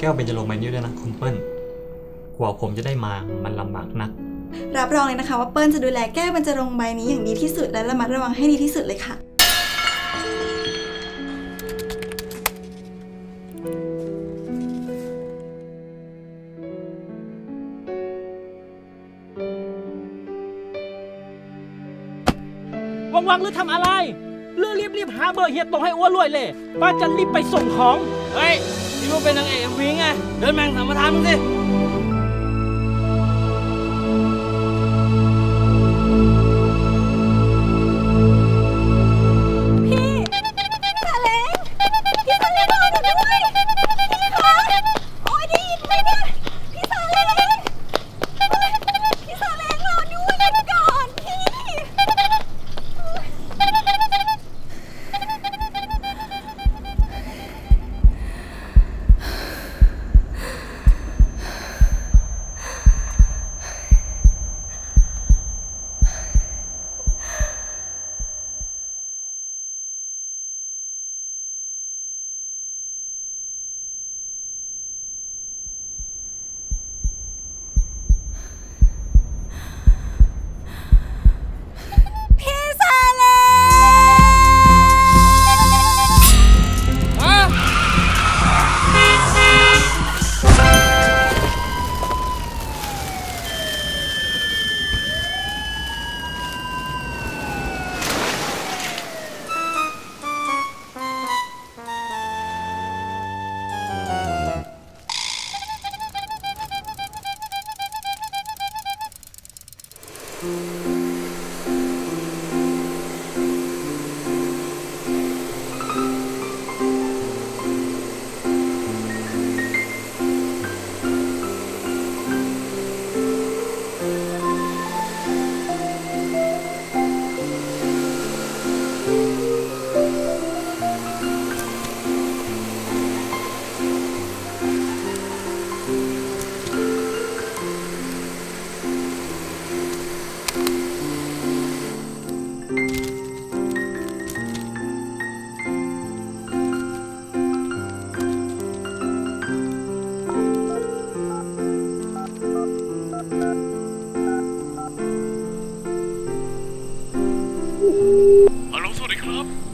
แก้วเบญจรงค์ใบนี้ด้วยนะคุณเปิ้ลกว่าผมจะได้มามันลำบากนัก รับรองเลยนะคะว่าเปิ้ลจะดูแลแก้วบรรจรงค์ใบนี้อย่างดีที่สุดและระมัดระวังให้ดีที่สุดเลยค่ะว่างๆหรือทำอะไรเรือรีบรีบๆหาเบอร์เฮียตรงให้อ้วนรวยเลยป้าจะรีบไปส่งของ เฮ้ยนี่ว่า เป็นนางเอกเอ็มวีไง เดินแมงสัมปทานมึงสิ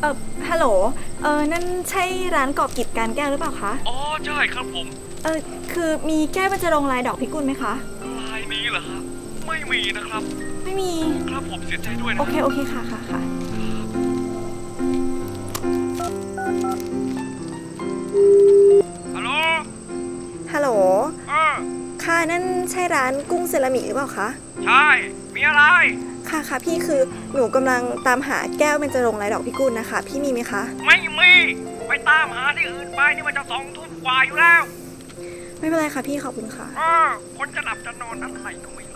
เออฮัลโหล เออนั่นใช่ร้านกอบกิจการแก้วหรือเปล่าคะ อ๋อ ใช่ครับผม เออคือมีแก้วบรรจรงค์ลายดอกพิกุลไหมคะ ลายนี้เหรอฮะไม่มีนะครับ ไม่มี ครับผมเสียใจด้วยนะ โอเค โอเค ค่ะค่ะค่ะฮัลโหล ฮัลโหลเออค่ะนั่นใช่ร้านกุ้งเซรามิกหรือเปล่าคะ ใช่ มีอะไร ค่ะค่ะพี่คือหนูกำลังตามหาแก้วเบญจรงค์ลายดอกพิกุลนะคะ พี่มีไหมคะ ไม่มีไปตามหาที่อื่นไปนี่มันจะสองทุ่มกว่าอยู่แล้ว ไม่เป็นไรค่ะพี่ขอบคุณค่ะเออคนจะหลับจะนอนอะไรก็ไม่รู้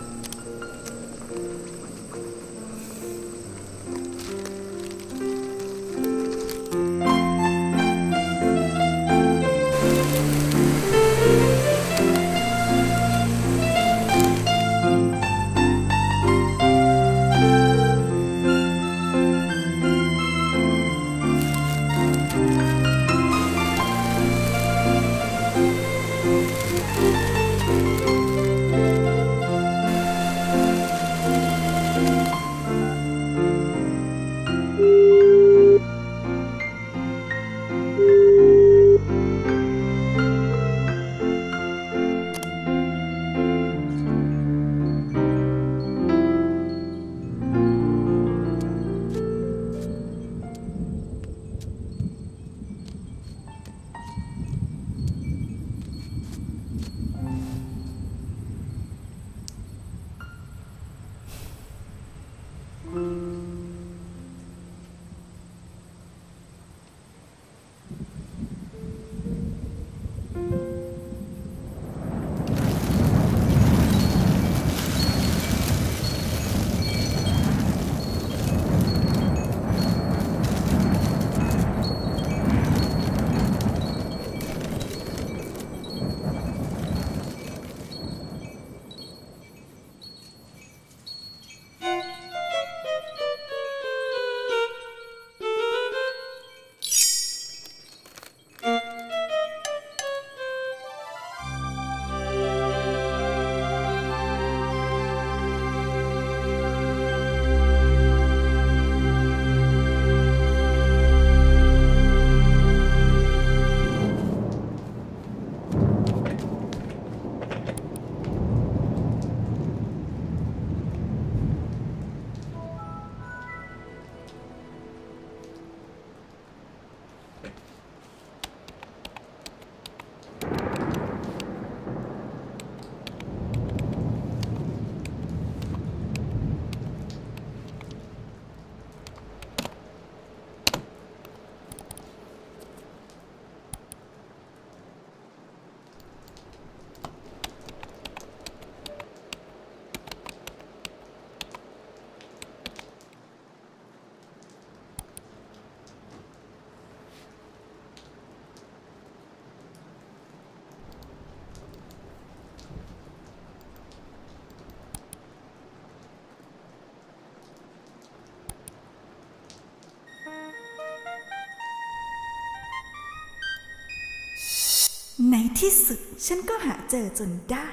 ที่สุดฉันก็หาเจอจนได้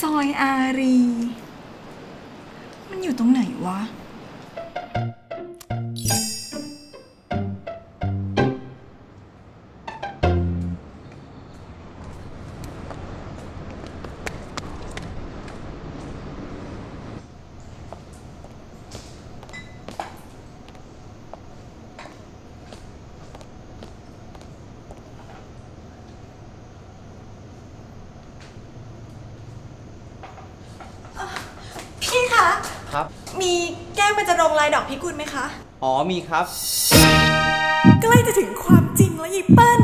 ซอยอารี มันอยู่ตรงไหนวะ ครับ มีแก้วมันจะรงลายดอกพิกุลไหมคะ อ๋อมีครับ ใกล้จะถึงความจริงแล้วยีเปิ้ล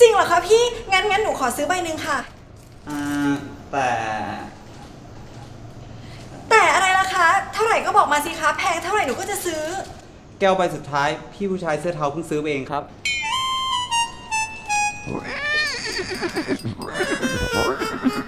จริงเหรอคะพี่ งั้นงั้นหนูขอซื้อใบหนึ่งค่ะ อ่า แต่ แต่อะไรล่ะคะ เท่าไหร่ก็บอกมาสิคะ แพงเท่าไหร่หนูก็จะซื้อ แก้วใบสุดท้าย พี่ผู้ชายเสื้อเทาเพิ่งซื้อไปเองครับค่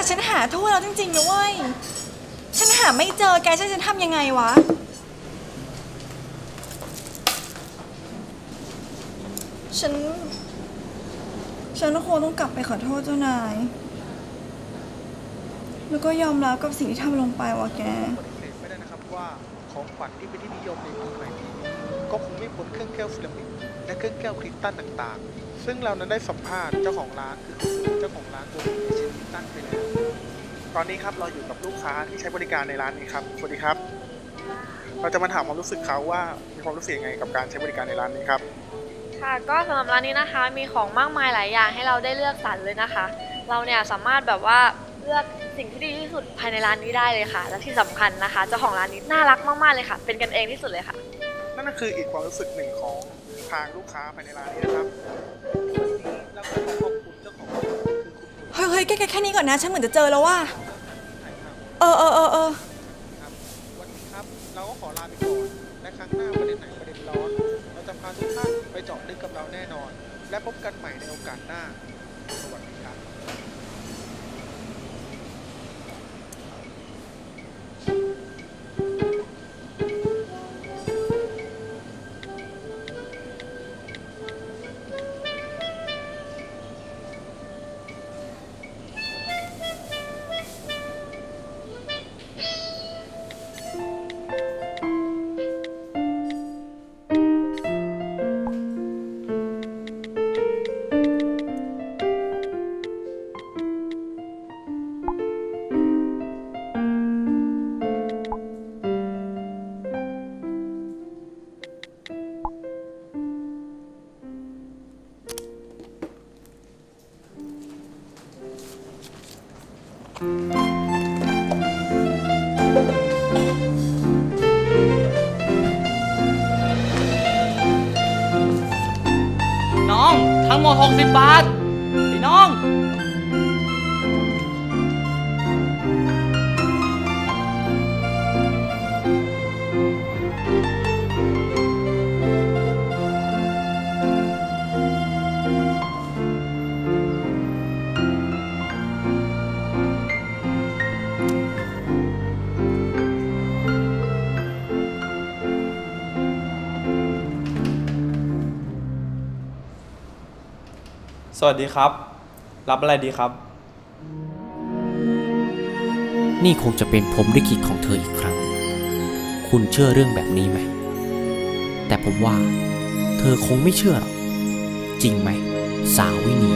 แต่ฉันหาทั่วแล้วจริงๆนะเว้ย ฉันหาไม่เจอแกฉันจะทำยังไงวะ ฉัน ฉันคงต้องกลับไปขอโทษเจ้านาย แล้วก็ยอมรับกับสิ่งที่ทำลงไปว่ะแก ปฏิเสธไม่ได้นะครับว่าของขวัญที่เป็นที่นิยมในปีใหม่ปีนี้ก็คงไม่พ้นเครื่องแก้วเซรามิกและเครื่องแก้วคริสตัลต่างๆ ซึ่งเรานั้นได้สัมภาษณ์เจ้าของร้านคือคุณสุเจ้าของร้านตัวนี้เช่นคริสตัลไปแล้ว ตอนนี้ครับเราอยู่กับลูกค้าที่ใช้บริการในร้านนี้ครับ สวัสดีครับ เราจะมาถามความรู้สึกเขาว่ามีความรู้สึกยังไงกับการใช้บริการในร้านนี้ครับ ค่ะ ก็สำหรับร้านนี้นะคะ มีของมากมายหลายอย่างให้เราได้เลือกสรรเลยนะคะ เราเนี่ยสามารถแบบว่าเลือกสิ่งที่ดีที่สุดภายในร้านนี้ได้เลยค่ะ และที่สำคัญนะคะ เจ้าของร้านนี้น่ารักมากๆเลยค่ะ เป็นกันเองที่สุดเลยค่ะ นั่นก็คืออีกความรู้สึกหนึ่งของ ทางลูกค้าภายในร้านนี้นะครับวันนี้เราก็ขอขอบคุณเจ้าของร้านคือคุณหนุ่ยเฮ้ยเฮ้ยแกแกแค่นี้ก่อนนะ ฉันเหมือนจะเจอแล้วว่าถ่ายภาพเออเออเออเออครับวันนี้ครับเราก็ขอลาไปก่อนและครั้งหน้าประเด็นไหนประเด็นร้อน เราจะพาทุกท่านไปเจาะลึกกับเราแน่นอน และพบกันใหม่ในโอกาสหน้าสวัสดีครับ ทั้งหมด60บาทไสวัสดีครับ รับอะไรดีครับ นี่คงจะเป็นผมลิขิตของเธออีกครั้ง คุณเชื่อเรื่องแบบนี้ไหม แต่ผมว่า เธอคงไม่เชื่อหรอกจริงไหม สาววินี